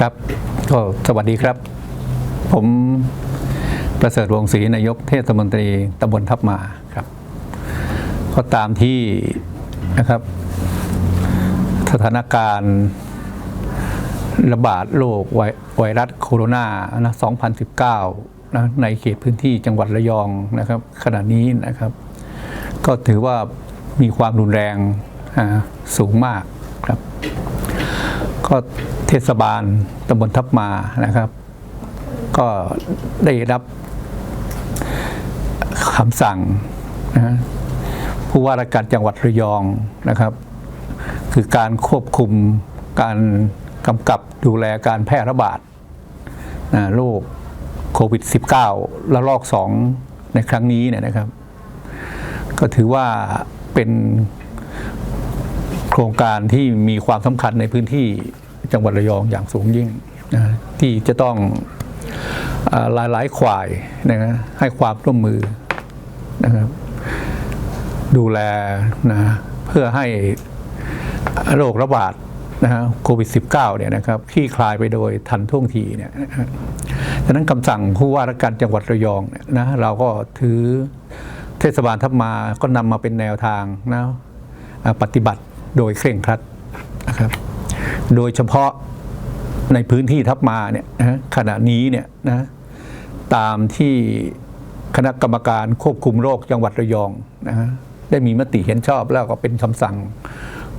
ครับก็สวัสดีครับ ผมประเสริฐวงศรีนายกเทศมนตรีตำบลทับมาครับ ก็ตามที่นะครับ สถานการณ์ระบาดโรคไวไวรัสโคโรนานะ2019นะในเขตพื้นที่จังหวัดระยองนะครับ ขณะนี้นะครับ ก็ถือว่ามีความรุนแรงสูงมากครับ ก็เทศบาลตำบลทับมานะครับ ก็ได้รับคำสั่งนะผู้ว่าราชการจังหวัดระยองนะครับ คือการควบคุมการกำกับดูแลการแพร่ระบาดนะโรคโควิด -19 ระลอก 2 ในครั้งนี้เนี่ยนะครับ ก็ถือว่าเป็น โครงการที่มีความสำคัญในพื้นที่จังหวัดระยองอย่างสูงยิ่งนะที่จะต้องหลายหลายๆฝ่ายนะให้ความร่วมมือนะครับดูแลนะเพื่อให้โรคระบาดนะฮะโควิด -19 เนี่ยนะครับคลี่คลายไปโดยทันท่วงทีเนี่ยนะฮะดังนั้นคำสั่งผู้ว่าราชการจังหวัดระยองเนี่ยนะเราก็ถือเทศบาลทับมาก็นำมาเป็นแนวทางนะปฏิบัติ โดยเคร่งครัดนะครับ โดยเฉพาะในพื้นที่ทับมาเนี่ยนะขณะนี้เนี่ยนะตามที่คณะกรรมการควบคุมโรคจังหวัดระยองนะฮะได้มีมติเห็นชอบแล้วก็เป็นคำสั่ง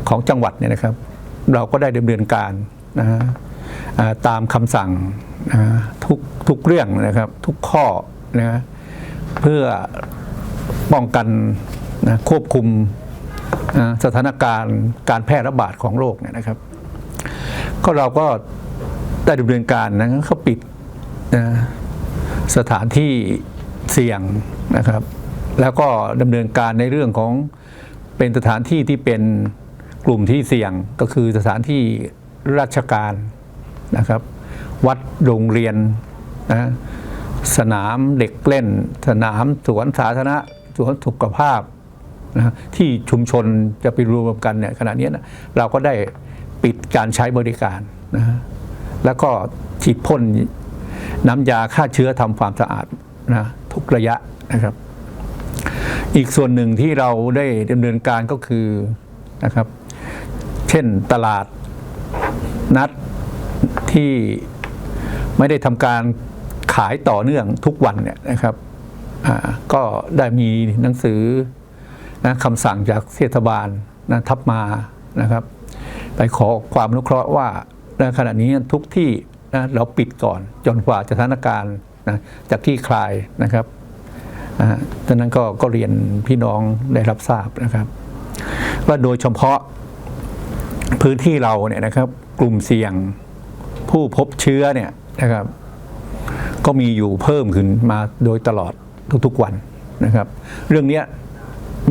ของจังหวัดเนี่ยนะครับ เราก็ได้ดำเนินการนะฮะอ่าตามคำสั่งนะฮะทุกทุกเรื่องนะครับทุกข้อนะเพื่อป้องกันนะควบคุมนะ สถานการณ์การแพร่ระบาดของโรคเนี่ยนะครับ ก็เราก็ได้ดำเนินการนะเขาปิดสถานที่เสี่ยงนะครับ แล้วก็ดำเนินการในเรื่องของเป็นสถานที่ที่เป็นกลุ่มที่เสี่ยงก็คือสถานที่ราชการนะครับ วัดโรงเรียนนะสนามเด็กเล่น สนามสวนสาธารณะสวนสุขภาพ นะที่ชุมชนจะไปรวมกันเนี่ยขณะนี้นะเราก็ได้ปิดการใช้บริการนะฮะแล้วก็ฉีดพ่นน้ำยาฆ่าเชื้อทำความสะอาดนะทุกระยะนะครับ อีกส่วนหนึ่งที่เราได้ดำเนินการก็คือนะครับ เช่นตลาดนัดที่ไม่ได้ทำการขายต่อเนื่องทุกวันเนี่ยนะครับก็ได้มีหนังสือ นะคำสั่งจากเทศบาลนะทับมานะครับ ไปขอความนุเคราะห์ว่าในขณะนี้ทุกที่นะเราปิดก่อนจนกว่าสถานการณ์นะจากที่คลายนะครับดังนั้นก็ก็เรียนพี่น้องได้รับทราบนะครับ ว่าโดยเฉพาะพื้นที่เราเนี่ยนะครับ กลุ่มเสี่ยงผู้พบเชื้อเนี่ยนะครับ ก็มีอยู่เพิ่มขึ้นมาโดยตลอดทุกๆวันนะครับ เรื่องนี้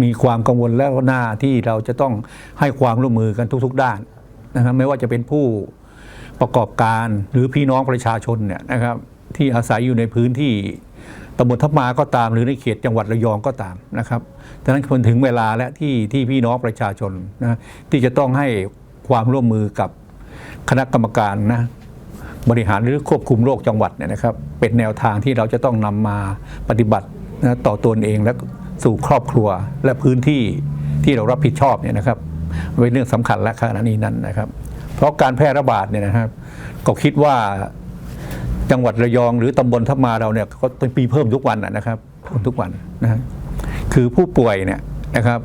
มีความกังวลแล้วหน้าที่เราจะต้องให้ความร่วมมือกันทุก ๆ ด้านนะครับไม่ว่าจะเป็นผู้ประกอบการหรือพี่น้องประชาชนเนี่ยนะครับที่อาศัยอยู่ในพื้นที่ตำบลทับมาก็ตามหรือในเขตจังหวัดระยองก็ตามนะครับดังนั้นคนถึงเวลาและที่ที่พี่น้องประชาชนนะที่จะต้องให้ความร่วมมือกับคณะกรรมการนะบริหารหรือควบคุมโรคจังหวัดเนี่ยนะครับ เป็นแนวทางที่เราจะต้องนำมาปฏิบัตินะต่อตนเองและ สู่ครอบครัวและพื้นที่ที่เรารับผิดชอบเนี่ยนะครับเป็นเรื่องสำคัญและขณะนี้นั้นนะครับ เพราะการแพร่ระบาดเนี่ยนะครับ ก็คิดว่าจังหวัดระยองหรือตำบลทับมาเราเนี่ยก็ต้องปีเพิ่มทุกวันนะครับเพิ่มทุกวันนะคือผู้ป่วยเนี่ยนะครับ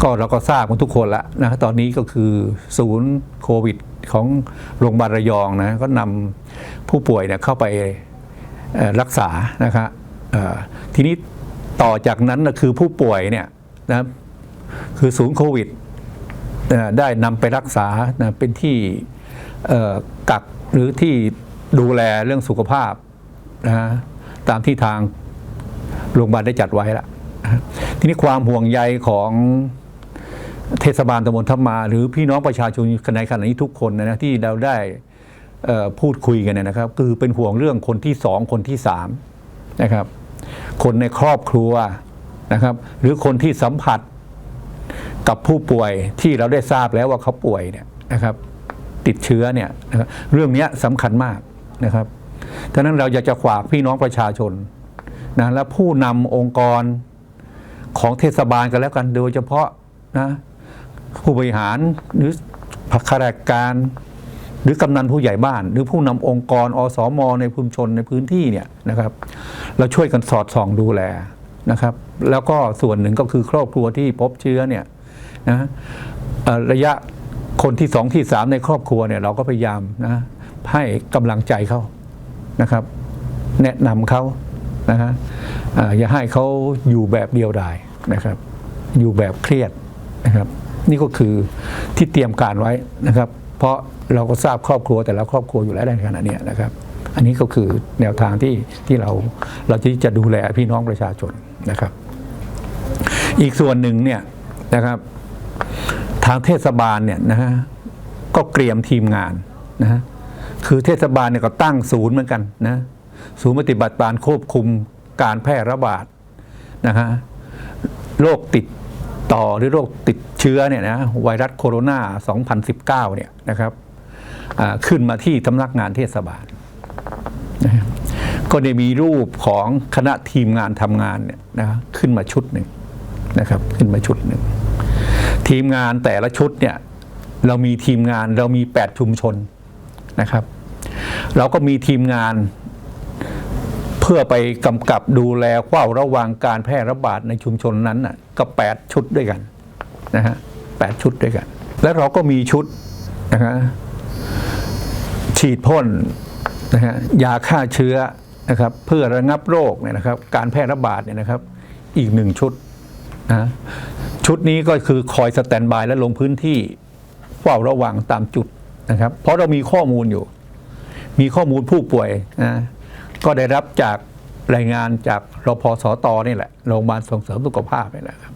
ก็เราก็ทราบกันทุกคนล้วนะตอนนี้ก็คือศูนย์โควิดของโรงพยาบาลระยองนะก็นำผู้ป่วยเนี่ยเข้าไปรักษานะครับทีนี้ ต่อจากนั้นนะคือผู้ป่วยเนี่ยนะคือศูนย์โควิดได้นำไปรักษานะเป็นที่กักหรือที่ดูแลเรื่องสุขภาพนะตามที่ทางโรงพยาบาลได้จัดไว้ละทีนี้ความห่วงใยของเทศบาลตำบลทับมา หรือพี่น้องประชาชนในขณะนี้ทุกคนนะที่เราได้พูดคุยกันเนยนะครับ คือเป็นห่วงเรื่องคนที่สองคนที่สามนะครับ คนในครอบครัวนะครับ หรือคนที่สัมผัสกับผู้ป่วยที่เราได้ทราบแล้วว่าเขาป่วยเนี่ยนะครับ ติดเชื้อเนี่ยนะรเรื่องนี้สำคัญมากนะครับดังนั้นเราอยากจะฝากพี่น้องประชาชนนะและผู้นำองค์กรของเทศบาลกันแล้วกันโดยเฉพาะนะผู้บริหารหรือข้าราชการ หรือกำนันผู้ใหญ่บ้าน หรือผู้นำองค์กรอสมในชุมชนในพื้นที่เนี่ยนะครับ เราช่วยกันสอดส่องดูแลนะครับ แล้วก็ส่วนหนึ่งก็คือครอบครัวที่พบเชื้อเนี่ยนะระยะคนที่สองที่สามในครอบครัวเนี่ยเราก็พยายามนะให้กำลังใจเขานะครับ แนะนำเขานะฮะอย่าให้เขาอยู่แบบเดียวดายนะครับ อยู่แบบเครียดนะครับ นี่ก็คือที่เตรียมการไว้นะครับ เพราะเราก็ทราบครอบครัวแต่ละครอบครัวอยู่แล้วในขณะนี้นะครับ อันนี้ก็คือแนวทางที่ที่เราเราที่จะดูแลพี่น้องประชาชนนะครับ อีกส่วนหนึ่งเนี่ยนะครับ ทางเทศบาลเนี่ยนะฮะก็เตรียมทีมงานนะฮะคือเทศบาลเนี่ยก็ตั้งศูนย์เหมือนกันนะศูนย์ปฏิบัติการควบคุมการแพร่ระบาดนะฮะโรคติดต่อหรือโรคติดเชื้อเนี่ยนะไวรัสโคโรนา 2019 เนี่ยนะครับขึ้นมาที่สำนักงานเทศบาล ก็ได้มีรูปของคณะทีมงานทำงานเนี่ยนะขึ้นมาชุดหนึ่งนะครับ ขึ้นมาชุดหนึ่งทีมงานแต่ละชุดเนี่ยเรามีทีมงานเรามี 8 ชุมชนนะครับ เราก็มีทีมงานเพื่อไปกำกับดูแลเฝ้าระวังการแพร่ระบาดในชุมชนนั้นน่ะก็8ชุดด้วยกันนะฮะแปดชุดด้วยกัน แล้วเราก็มีชุดนะฮะฉีดพ่น นะฮะยาฆ่าเชื้อนะครับเพื่อระงับโรคเนี่ยนะครับการแพร่ระบาดเนี่ยนะครับอีกหนึ่งชุดนะชุดนี้ก็คือคอยสแตนบายและลงพื้นที่เฝ้าระวังตามจุดนะครับ เพราะเรามีข้อมูลอยู่ มีข้อมูลผู้ป่วยนะก็ได้รับจากรายงานจากรพสตนี่แหละโรงพยาบาลส่งเสริมสุขภาพนี่แหละครับ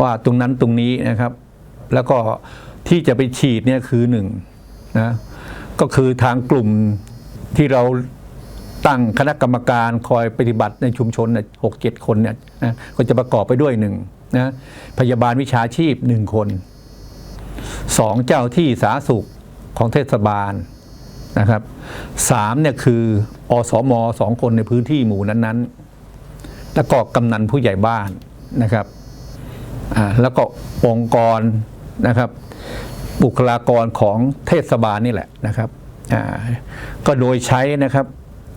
ว่าตรงนั้นตรงนี้นะครับ แล้วก็ที่จะไปฉีดเนี่ยคือหนึ่งนะก็คือทางกลุ่ม ที่เราตั้งคณะกรรมการคอยปฏิบัติในชุมชนหกเจ็ดคนเนี่ยนะก็จะประกอบไปด้วยหนึ่งนะพยาบาลวิชาชีพหนึ่งคนสองเจ้าที่สาธารณสุขของเทศบาลนะครับสามเนี่ยคืออสมสองคนในพื้นที่หมู่นั้นๆ แล้วก็กำนันผู้ใหญ่บ้านนะครับอ่าแล้วก็องค์กรนะครับ บุคลากรของเทศบาลนี่แหละนะครับ ก็โดยใช้นะครับ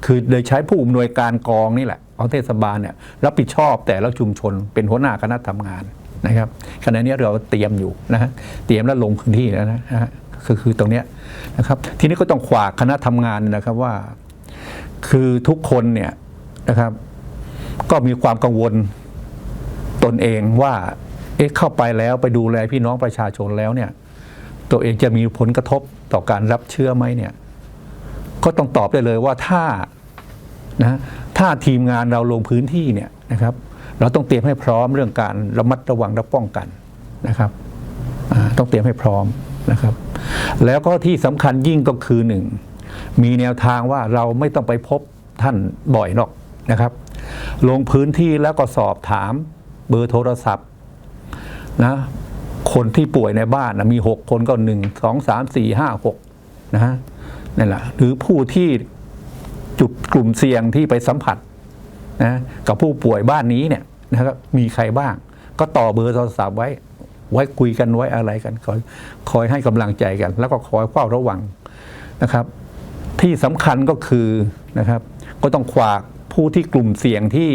คือโดยใช้ผู้อำนวยการกองนี่แหละของเทศบาลเนี่ยรับผิดชอบแต่ละชุมชนเป็นหัวหน้าคณะทำงานนะครับขณะนี้เราเตรียมอยู่นะฮะเตรียมแล้วลงพื้นที่แล้วนะฮะคือคือตรงเนี้ยนะครับ ทีนี้ก็ต้องขวากคณะทำงานนะครับว่า คือทุกคนเนี่ยนะครับ ก็มีความกังวลตนเองว่าเอ๊ะเข้าไปแล้วไปดูแลพี่น้องประชาชนแล้วเนี่ย ตัวเองจะมีผลกระทบต่อการรับเชื้อไหมเนี่ย ก็ต้องตอบได้เลยว่าถ้านะถ้าทีมงานเราลงพื้นที่เนี่ยนะครับ เราต้องเตรียมให้พร้อมเรื่องการระมัดระวังและป้องกันนะครับต้องเตรียมให้พร้อมนะครับ แล้วก็ที่สำคัญยิ่งก็คือหนึ่งมีแนวทางว่าเราไม่ต้องไปพบท่านบ่อยหรอกนะครับ ลงพื้นที่แล้วก็สอบถามเบอร์โทรศัพท์นะคนที่ป่วยในบ้านนะมีหกคนก็หนึ่งสองสามสี่ห้าหกนะฮะ นั่นแหละหรือผู้ที่จุดกลุ่มเสี่ยงที่ไปสัมผัสนะกับผู้ป่วยบ้านนี้เนี่ยนะครับมีใครบ้าง ก็ต่อเบอร์โทรศัพท์ไว้ ไว้คุยกันไว้อะไรกันคอยคอยให้กำลังใจกัน แล้วก็คอยเฝ้าระวังนะครับ ที่สำคัญก็คือนะครับ ก็ต้องขวากผู้ที่กลุ่มเสี่ยงที่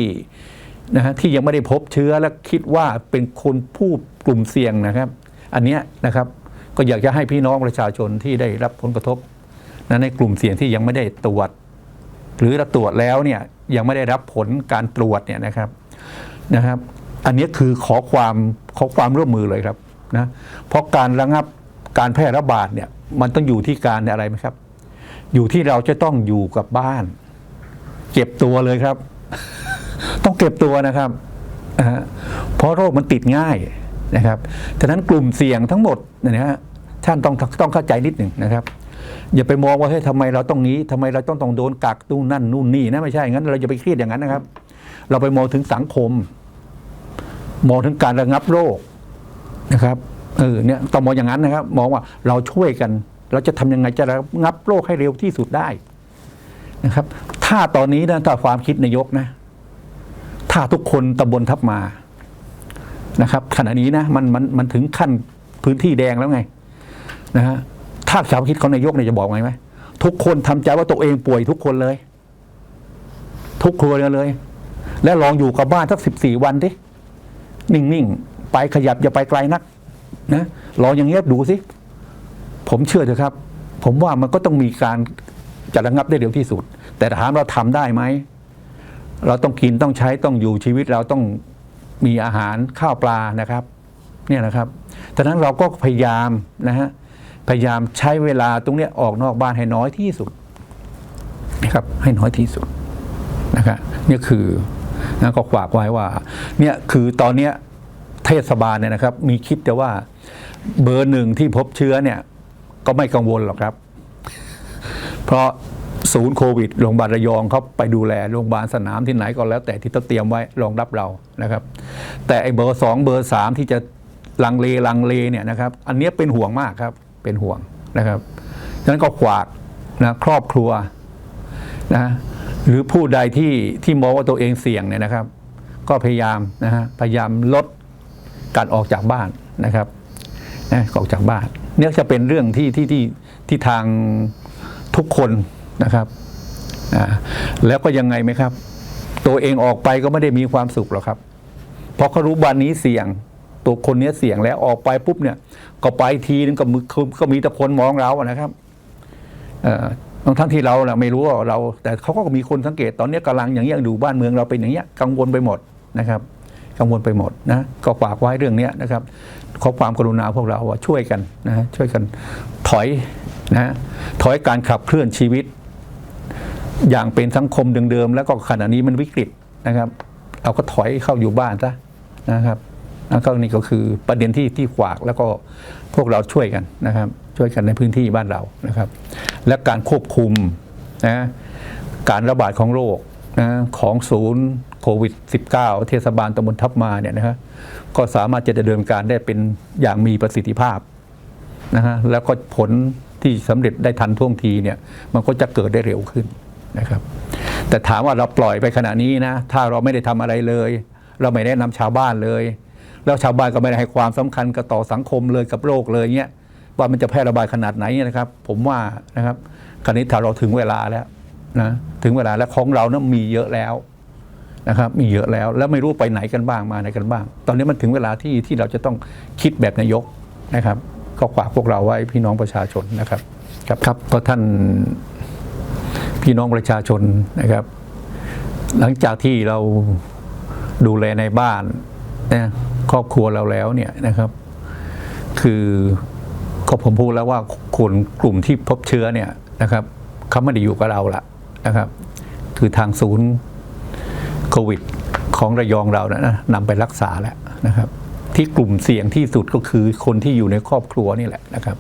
นะฮะที่ยังไม่ได้พบเชื้อและคิดว่าเป็นคนผู้กลุ่มเสี่ยงนะครับ อันเนี้ยนะครับก็อยากจะให้พี่น้องประชาชนที่ได้รับผลกระทบ ในกลุ่มเสี่ยงที่ยังไม่ได้ตรวจ หรือเราตรวจแล้วเนี่ยยังไม่ได้รับผลการตรวจเนี่ยนะครับนะครับ อันนี้คือขอความขอความร่วมมือเลยครับนะเพราะการระงับการแพร่ระบาดเนี่ยมันต้องอยู่ที่การอะไรไหมครับ อยู่ที่เราจะต้องอยู่กับบ้าน เก็บตัวเลยครับ ต้องเก็บตัวนะครับเพราะโรคมันติดง่ายนะครับฉะนั้นกลุ่มเสี่ยงทั้งหมดนะฮะท่านต้องต้องเข้าใจนิดหนึ่งนะครับ อย่าไปมองว่าเฮ้ยทำไมเราต้องงี้ทำไมเราต้องต้องโดนกักนู่นนั่นนู่นนี่นะไม่ใช่งั้น เราจะไปเครียดอย่างนั้นนะครับ เราไปมองถึงสังคม มองถึงการระงับโรคนะครับเออเนี่ยต้องมองอย่างนั้นนะครับ มองว่าเราช่วยกัน เราจะทำยังไงจะระงับโรคให้เร็วที่สุดได้นะครับ ถ้าตอนนี้นะถ้าความคิดนายกนะ ถ้าทุกคนตำบลทับมานะครับขณะนี้นะมันมันมันถึงขั้นพื้นที่แดงแล้วไงนะฮะ ถ้าความคิดของนายกเนี่ยจะบอกไงไหมทุกคนทำใจว่าตัวเองป่วยทุกคนเลย ทุกครัวเรือนเลย และลองอยู่กับบ้านสักสิบสี่วันดินิ่งๆไปขยับอย่าไปไกลนัก นะลองอย่างเงี้ยดูสิผมเชื่อเถอะครับ ผมว่ามันก็ต้องมีการจะระงับได้เร็วที่สุด แต่ถามเราทำได้ไหมเราต้องกินต้องใช้ต้องอยู่ชีวิตเราต้องมีอาหารข้าวปลานะครับ เนี่ยนะครับดังนั้นเราก็พยายามนะฮะ พยายามใช้เวลาตรงนี้ออกนอกบ้านให้น้อยที่สุดนะครับให้น้อยที่สุดนะครับนี่คือนะก็ฝากไว้ว่าเนี่ยคือตอนเนี้ยเทศบาลเนี่ยนะครับ มีคิดแต่ว่าเบอร์หนึ่งที่พบเชื้อเนี่ย ก็ไม่กังวลหรอกครับ เพราะศูนย์โควิดโรงพยาบาลระยองเขาไปดูแลโรงพยาบาลสนามที่ไหนก็แล้ว แต่ที่เขาเตรียมไว้รองรับเรานะครับ แต่ไอ้เบอร์สองเบอร์สามที่จะลังเลลังเลเนี่ยนะครับ อันนี้เป็นห่วงมากครับ เป็นห่วงนะครับฉะนั้นก็ขวากนะครอบครัวนะหรือผู้ใดที่ที่มองว่าตัวเองเสี่ยงเนี่ยนะครับ ก็พยายามนะฮะพยายามลดการออกจากบ้านนะครับนะออกจากบ้านเนี่ยจะเป็นเรื่องที่ที่ที่ที่ทางทุกคนนะครับอ่าแล้วก็ยังไงไหมครับ ตัวเองออกไปก็ไม่ได้มีความสุขหรอกครับ เพราะเขารู้วันนี้เสี่ยง ตัวคนนี้เสี่ยงแล้วออกไปปุ๊บเนี่ย ก็ไปทีนึงก็มือก็มีแต่คนมองเราอะนะครับบางท่านที่เราเราไม่รู้ว่าเรา แต่เขาก็มีคนสังเกตตอนนี้กำลังอย่างเงี้ยดูบ้านเมืองเราเป็นอย่างเงี้ยกังวลไปหมดนะครับกังวลไปหมดนะก็ฝากไว้เรื่องนี้นะครับขอความกรุณาพวกเราว่าช่วยกันนะช่วยกันถอยนะถอยการขับเคลื่อนชีวิต อย่างเป็นสังคมเดิมๆแล้วก็ขณะนี้มันวิกฤตนะครับเราก็ถอยเข้าอยู่บ้านซะนะครับ แล้วก็นี่ก็คือประเด็นที่ที่ขวากแล้วก็พวกเราช่วยกันนะครับ ช่วยกันในพื้นที่บ้านเรานะครับ และการควบคุมนะการระบาดของโรคนะของศูนย์โควิด -19 เทศบาลตำบลทับมาเนี่ยนะครับก็สามารถจะดำเนินการได้เป็นอย่างมีประสิทธิภาพนะฮะแล้วก็ผลที่สำเร็จได้ทันท่วงทีเนี่ยมันก็จะเกิดได้เร็วขึ้นนะครับ แต่ถามว่าเราปล่อยไปขณะนี้นะถ้าเราไม่ได้ทำอะไรเลย เราไม่ได้นำชาวบ้านเลย แล้วชาวบ้านก็ไม่ได้ให้ความสำคัญกับต่อสังคมเลยกับโรคเลยเงี้ยว่ามันจะแพร่ระบาดขนาดไหนเนี่ยนะครับ ผมว่านะครับคราวนี้ถ้าเราถึงเวลาแล้วนะถึงเวลาแล้วของเรานะมีเยอะแล้วนะครับมีเยอะแล้วแล้วไม่รู้ไปไหนกันบ้างมาไหนกันบ้าง ตอนนี้มันถึงเวลาที่ที่เราจะต้องคิดแบบนายกนะครับ ก็ฝากพวกเราไว้พี่น้องประชาชนนะครับครับครับก็ท่านพี่น้องประชาชนนะครับ หลังจากที่เราดูแลในบ้านนะ ครอบครัวเราแล้วเนี่ยนะครับ คือก็ผมพูดแล้วว่าคนกลุ่มที่พบเชื้อเนี่ยนะครับเขาไม่ได้อยู่กับเราละนะครับ คือทางศูนย์โควิดของระยองเรานะนำไปรักษาแล้วนะครับ ที่กลุ่มเสี่ยงที่สุดก็คือคนที่อยู่ในครอบครัวนี่แหละนะครับ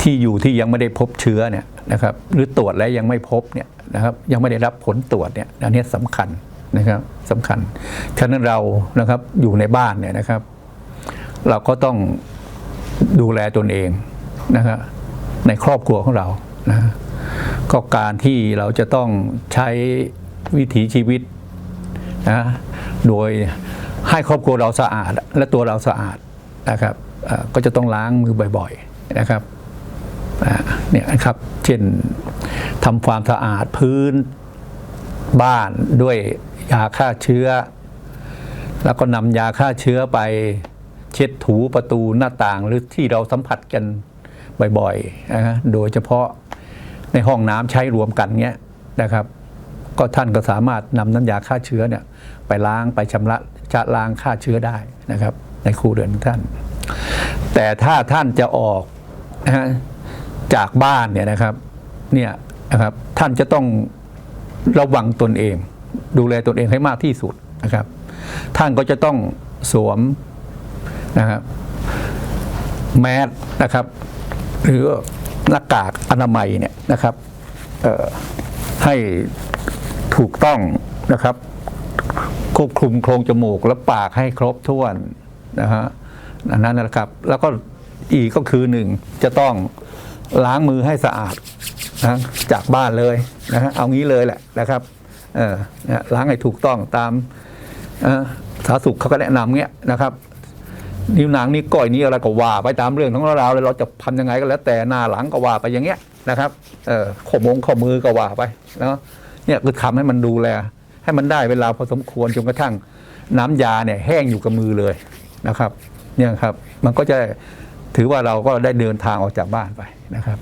ที่อยู่ที่ยังไม่ได้พบเชื้อเนี่ยนะครับ หรือตรวจแล้วยังไม่พบเนี่ยนะครับ ยังไม่ได้รับผลตรวจเนี่ยอันนี้สำคัญ นะครับสำคัญฉะนั้นเรานะครับอยู่ในบ้านเนี่ยนะครับ เราก็ต้องดูแลตนเองนะครับในครอบครัวของเรานะก็การที่เราจะต้องใช้วิถีชีวิตนะโดยให้ครอบครัวเราสะอาดและตัวเราสะอาดนะครับก็จะต้องล้างมือบ่อย ๆนะครับเนี่ยครับเช่นทำความสะอาดพื้นบ้านด้วย ยาฆ่าเชื้อ แล้วก็นำยาฆ่าเชื้อไปเช็ดถูประตูหน้าต่างหรือที่เราสัมผัสกันบ่อยๆนะโดยเฉพาะในห้องน้ำใช้รวมกันเนี้ยนะครับ ก็ท่านก็สามารถนำน้ำยาฆ่าเชื้อเนี่ยไปล้างไปชำระจะล้างฆ่าเชื้อได้นะครับ ในครูเรือนท่าน แต่ถ้าท่านจะออกนะฮะจากบ้านเนี่ยนะครับเนี่ยนะครับท่านจะต้องระวังตนเอง ดูแลตนเองให้มากที่สุดนะครับ ท่านก็จะต้องสวมนะครับแมสนะครับ หรือหน้ากากอนามัยเนี่ยนะครับให้ถูกต้องนะครับควบคุมโครงจมูกและปากให้ครบถ้วนนะฮะอันนั้นนะครับ แล้วก็อีกก็คือหนึ่งจะต้องล้างมือให้สะอาดนะจากบ้านเลยนะฮะเอางี้เลยแหละนะครับ เออล้างให้ถูกต้องตามสาธารณสุขเขาก็แนะนำเงี้ยนะครับ นิ้วนางนิ้ก้อยนี้อะไรก็ว่าไปตามเรื่องของเราเลยเราจะทำยังไงก็แล้วแต่หน้าหลังก็ว่าไปอย่างเงี้ยนะครับเออข้อมงข้อมือก็ว่าไปเนาะเนี่ยคือทำให้มันดูแล ให้มันได้เวลาพอสมควรจนกระทั่งน้ำยาเนี่ยแห้งอยู่กับมือเลยนะครับ เนี่ยครับมันก็จะถือว่าเราก็ได้เดินทางออกจากบ้านไปนะครับ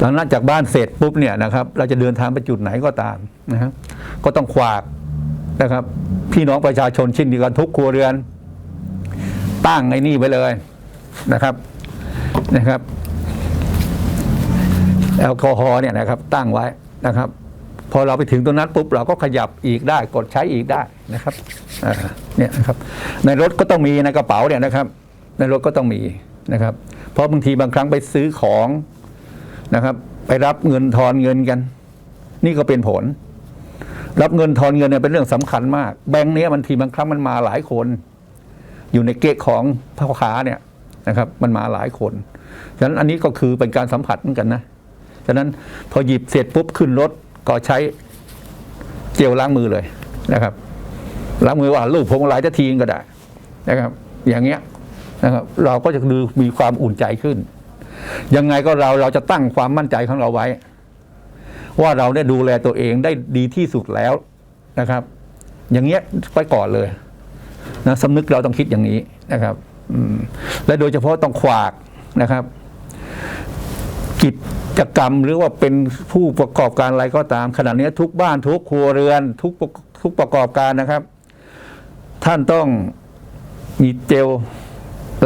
หลังจากบ้านเสร็จปุ๊บเนี่ยนะครับ เราจะเดินทางไปจุดไหนก็ตาม นะครับก็ต้องขวากนะครับ พี่น้องประชาชนเช่นเดียวกันทุกครัวเรือน ตั้งไอ้นี่ไว้เลยนะครับนะครับ แอลกอฮอล์เนี่ยนะครับ ตั้งไว้นะครับ พอเราไปถึงตรงนั้นปุ๊บเราก็ขยับอีกได้ กดใช้อีกได้นะครับเนี่ยนะครับ ในรถก็ต้องมีในกระเป๋าเนี่ยนะครับ ในรถก็ต้องมีนะครับ เพราะบางทีบางครั้งไปซื้อของนะครับ ไปรับเงินทอนเงินกัน นี่ก็เป็นผล รับเงินทอนเงินเนี่ยเป็นเรื่องสำคัญมาก แบงค์เนี้ยบางทีบางครั้งมันมาหลายคน อยู่ในเกะของพ่อค้าเนี่ยนะครับ มันมาหลายคน ฉะนั้นอันนี้ก็คือเป็นการสัมผัสเหมือนกันนะ ฉะนั้นพอหยิบเสร็จปุ๊บขึ้นรถก็ใช้เจลล้างมือเลยนะครับล้างมือว่าลูกพงมาลัยจะทีก็ได้นะครับ อย่างเงี้ยนะครับเราก็จะดูมีความอุ่นใจขึ้น ยังไงก็เราเราจะตั้งความมั่นใจของเราไว้ ว่าเราได้ดูแลตัวเองได้ดีที่สุดแล้วนะครับ อย่างเงี้ยไปก่อนเลยนะสำนึกเราต้องคิดอย่างนี้นะครับและโดยเฉพาะต้องขวากนะครับ กิจกรรมหรือว่าเป็นผู้ประกอบการอะไรก็ตาม ขณะนี้ทุกบ้านทุกครัวเรือน ทุกทุกประกอบการนะครับ ท่านต้องมีเจล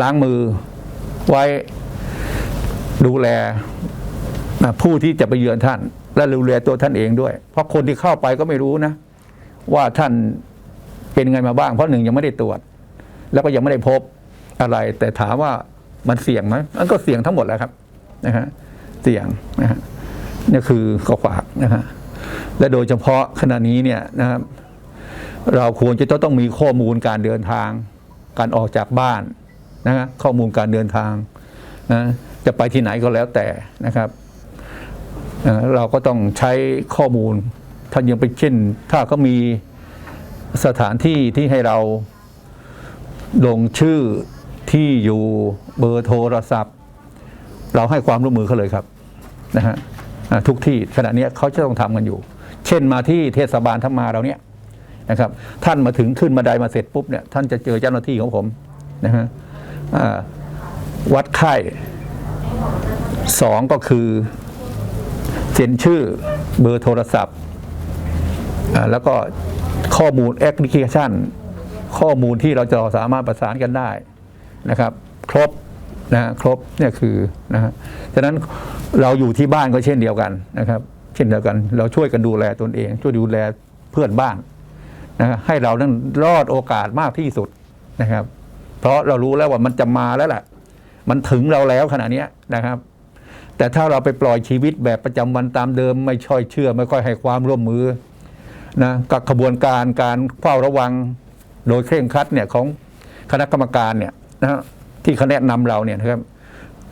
ล้างมือไว้ดูแลผู้ที่จะไปเยือนท่าน และดูแลตัวท่านเองด้วย เพราะคนที่เข้าไปก็ไม่รู้นะ ว่าท่านเป็นไงมาบ้าง เพราะหนึ่งยังไม่ได้ตรวจ แล้วก็ยังไม่ได้พบอะไร แต่ถามว่ามันเสี่ยงไหมมันก็เสี่ยงทั้งหมดแหล้วครับนะฮะเสี่ยงนะฮะนี่คือข้อฝากนะฮะและโดยเฉพาะขณะนี้เนี่ยนะครับเราควรจะต้องมีข้อมูลการเดินทาง การออกจากบ้านนะฮะข้อมูลการเดินทางนะจะไปที่ไหนก็แล้วแต่นะครับ เราก็ต้องใช้ข้อมูลถ้ายังไปเช่น ถ้าก็มีสถานที่ที่ให้เราลงชื่อที่อยู่เบอร์โทรศัพท์ เราให้ความร่วมมือเขาเลยครับนะฮะทุกที่ขณะนี้เขาจะต้องทำกันอยู่ เช่นมาที่เทศบาลธรรมาเราเนี่ยนะครับท่านมาถึงขึ้นมาไดมาเสร็จปุ๊บเนี่ยท่านจะเจอเจ้าหน้าที่ของผมนะฮะวัดไข้สองก็คือ ซ็นชื่อเบอร์โทรศัพท์ แล้วก็ข้อมูลแอปพลิเคชัน ข้อมูลที่เราจะสามารถประสานกันได้นะครับ ครบนะครบเนี่ยคือนะฮะฉะนั้นเราอยู่ที่บ้านก็เช่นเดียวกันนะครับ เช่นเดียวกัน เราช่วยกันดูแลตนเอง ช่วยดูแลเพื่อนบ้านนะให้เรานั้นรอดโอกาสมากที่สุดนะครับ เพราะเรารู้แล้วว่ามันจะมาแล้วแหละมันถึงเราแล้วขณะนี้นะครับ แต่ถ้าเราไปปล่อยชีวิตแบบประจำวันตามเดิม ไม่ช่อยเชื่อ ไม่ค่อยให้ความร่วมมือนะกับขบวนการการเฝ้าระวังโดยเคร่งครัดเนี่ยของคณะกรรมการเนี่ยนะฮะที่เขาแนะนำเราเนี่ยนะครับ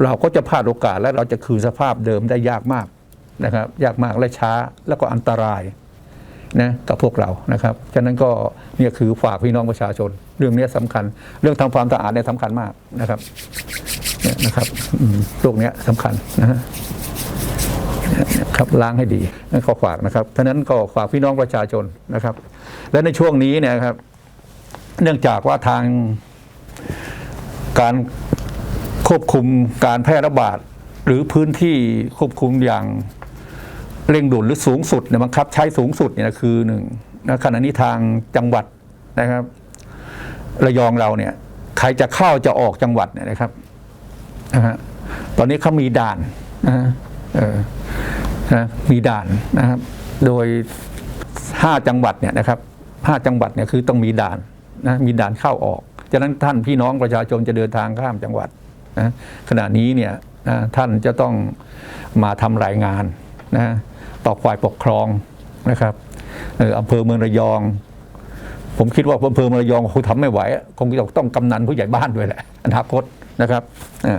เราก็จะพลาดโอกาสและเราจะคืนสภาพเดิมได้ยากมากนะครับ ยากมากและช้าแล้วก็อันตราย นะกับพวกเรานะครับฉะนั้นก็เนี่ยคือฝากพี่น้องประชาชน เรื่องนี้สำคัญ เรื่องทำความสะอาดเนี่ยสำคัญมากนะครับเนี่ยนะครับโรคเนี้ยสำคัญนะครับล้างให้ดีนั่นขอฝากนะครับท่านั้นก็ฝากพี่น้องประชาชนนะครับ และในช่วงนี้เนี่ยครับ เนื่องจากว่าทางการควบคุมการแพร่ระบาดหรือพื้นที่ควบคุมอย่าง เร่งด่วนหรือสูงสุดเนี่ยบังคับใช้สูงสุดเนี่ยคือหนึ่งนะขณะนี้ทางจังหวัดนะครับ ระยองเราเนี่ย ใครจะเข้าจะออกจังหวัดเนี่ยนะครับนะฮะตอนนี้เขามีด่านนะฮะเออนะมีด่านนะครับ โดยห้าจังหวัดเนี่ยนะครับห้าจังหวัดเนี่ยคือต้องมีด่านนะมีด่านเข้าออกฉะนั้นท่านพี่น้องประชาชนจะเดินทางข้ามจังหวัดนะขณะนี้เนี่ยนะท่านจะต้องมาทำรายงานนะ ต่อฝ่ายปกครองนะครับอำเภอเมืองระยอง ผมคิดว่าอำเภอเมืองระยองคงทำไม่ไหว คงจะต้องกำนันผู้ใหญ่บ้านด้วยแหละอนาคตนะครับอ่า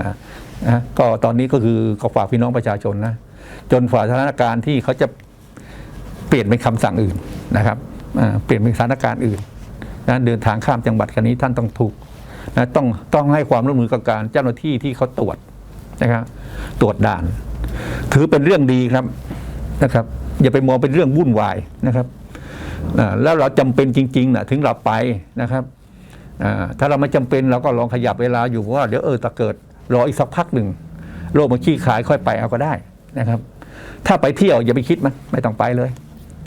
ก็ตอนนี้ก็คือก็ฝากพี่น้องประชาชนนะจนฝ่าสถานการณ์ที่เขาจะเปลี่ยนเป็นคำสั่งอื่นนะครับเปลี่ยนเป็นสถานการณ์อื่นนะเดินทางข้ามจังหวัดกันนี้ท่านต้องถูกนะต้องต้องให้ความร่วมมือกับการเจ้าหน้าที่ที่เขาตรวจนะครับตรวจด่าน ถือเป็นเรื่องดีครับ นะครับ อย่าไปมองเป็นเรื่องวุ่นวายนะครับแล้วเราจำเป็นจริงๆนะถึงเราไปนะครับถ้าเราไม่จำเป็นเราก็ลองขยับเวลาอยู่ว่าเดี๋ยวเออถ้าเกิดรออีกสักพักหนึ่งโรคมันขี้ขายค่อยไปเอาก็ได้นะครับ ถ้าไปเที่ยวอย่าไปคิดมันไม่ต้องไปเลย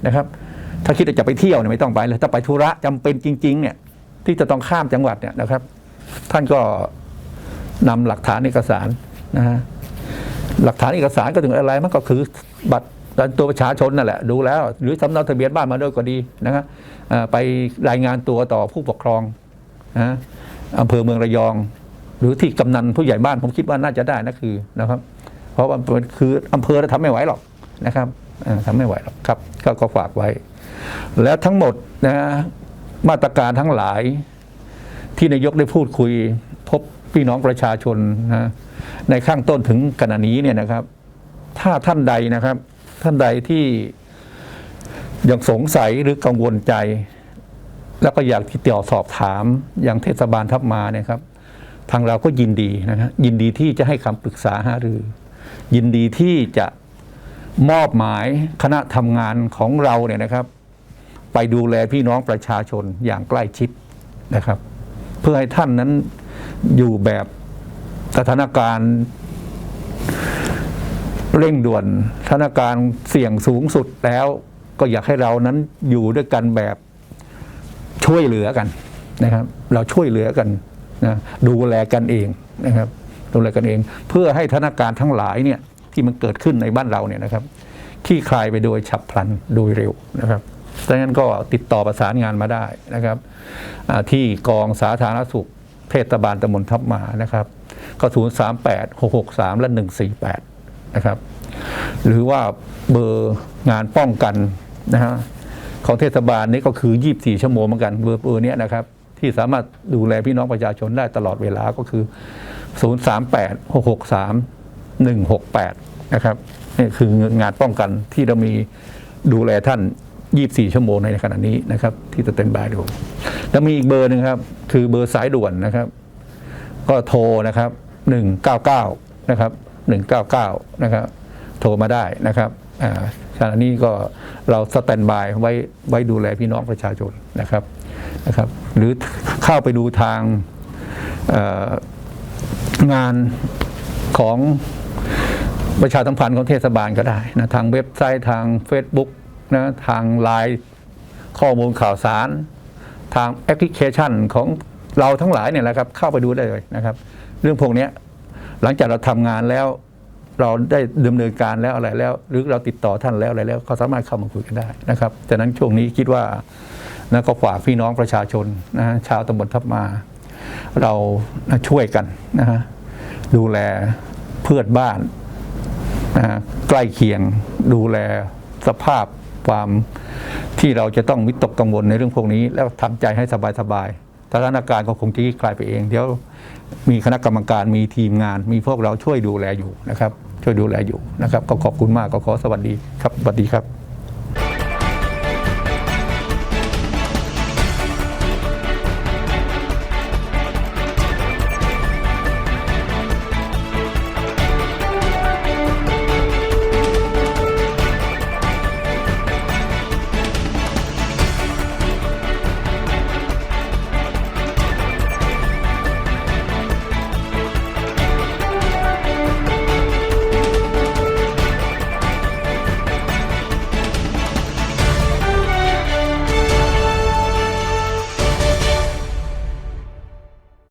นะครับ ถ้าคิดจะไปเที่ยวเนี่ยไม่ต้องไปเลย ถ้าไปธุระจำเป็นจริง ๆ เนี่ย ที่จะต้องข้ามจังหวัดเนี่ยนะครับ ท่านก็นำหลักฐานเอกสารนะฮะหลักฐานเอกสารก็ถึงอะไรมันก็คือบัตร ตัวประชาชนนั่นแหละดูแล้ว หรือสำเนาทะเบียนบ้านมาด้วยก็ดีนะครับไปรายงานตัวต่อผู้ปกครองนะอำเภอเมืองระยอง หรือที่กำนันผู้ใหญ่บ้านผมคิดว่าน่าจะได้นะคือนะครับ เพราะว่าคืออำเภอเราทำไม่ไหวหรอกนะครับทำไม่ไหวหรอกครับก็ก็ฝากไว้ แล้วทั้งหมดนะมาตรการทั้งหลายที่นายกได้พูดคุยพบพี่น้องประชาชนนะในข้างต้นถึงขณะนี้เนี่ยนะครับ ถ้าท่านใดนะครับ ท่านใดที่ยังสงสัยหรือกังวลใจ แล้วก็อยากที่ติดต่อสอบถามอย่างเทศบาลทับมาเนี่ยครับ ทางเราก็ยินดีนะครับยินดีที่จะให้คำปรึกษาหารือ ยินดีที่จะมอบหมายคณะทำงานของเราเนี่ยนะครับ ไปดูแลพี่น้องประชาชนอย่างใกล้ชิดนะครับ เพื่อให้ท่านนั้นอยู่แบบสถานการณ์ เร่งด่วนสถานการณ์เสี่ยงสูงสุดแล้ว ก็อยากให้เรานั้นอยู่ด้วยกันแบบช่วยเหลือกันนะครับ เราช่วยเหลือกันนะดูแลกันเองนะครับ ดูแลกันเอง เพื่อให้สถานการณ์ทั้งหลายเนี่ยที่มันเกิดขึ้นในบ้านเราเนี่ยนะครับขี้คลายไปโดยฉับพลันโดยเร็วนะครับดังนั้นก็ติดต่อประสานงานมาได้นะครับที่กองสาธารณสุขเทศบาลตำบลทับมานะครับ ก็ 0 3 8 6 6 3 และ 148 นะครับ หรือว่าเบอร์งานป้องกันนะฮะของเทศบาลนี่ก็คือ 24 ชั่วโมงเหมือนกันเบอร์เบอร์เนี้ยนะครับ ที่สามารถดูแลพี่น้องประชาชนได้ตลอดเวลาก็คือ 038 663 168 นะครับนี่คืองานป้องกันที่เรามีดูแลท่าน 24 ชั่วโมงในขณะนี้นะครับ ที่จะเต็นบายดูแล้วมีอีกเบอร์หนึ่งครับ คือเบอร์สายด่วนนะครับ ก็โทรนะครับ 199 นะครับ 199 นะครับ โทรมาได้นะครับอ่าขณะนี้ก็เราสแตนบายไว้ไว้ดูแลพี่น้องประชาชนนะครับนะครับ หรือเข้าไปดูทางงานของประชาสัมพันธ์ของเทศบาลก็ได้นะทางเว็บไซต์ทาง Facebook นะทางไลน์ข้อมูลข่าวสาร ทางแอปพลิเคชันของเราทั้งหลายเนี่ยแหละครับเข้าไปดูได้เลยนะครับ เรื่องพวกนี้ หลังจากเราทำงานแล้ว เราได้ดำเนินการแล้วอะไรแล้ว หรือเราติดต่อท่านแล้วอะไรแล้วเขาสามารถเข้ามาคุยกันได้นะครับฉะนั้นช่วงนี้คิดว่านะก็ฝากพี่น้องประชาชนนะฮะชาวตำบลทับมา เราช่วยกันนะฮะดูแลเพื่อนบ้านนะฮะใกล้เคียงดูแลสภาพความที่เราจะต้องวิตกกังวลในเรื่องพวกนี้ แล้วทำใจให้สบายๆ สถานการณ์ก็คงจะคลี่คลายไปเอง เดี๋ยวมีคณะกรรมการมีทีมงาน มีพวกเราช่วยดูแลอยู่นะครับ ช่วยดูแลอยู่นะครับ ก็ขอบคุณมากก็ขอสวัสดีครับสวัสดีครับ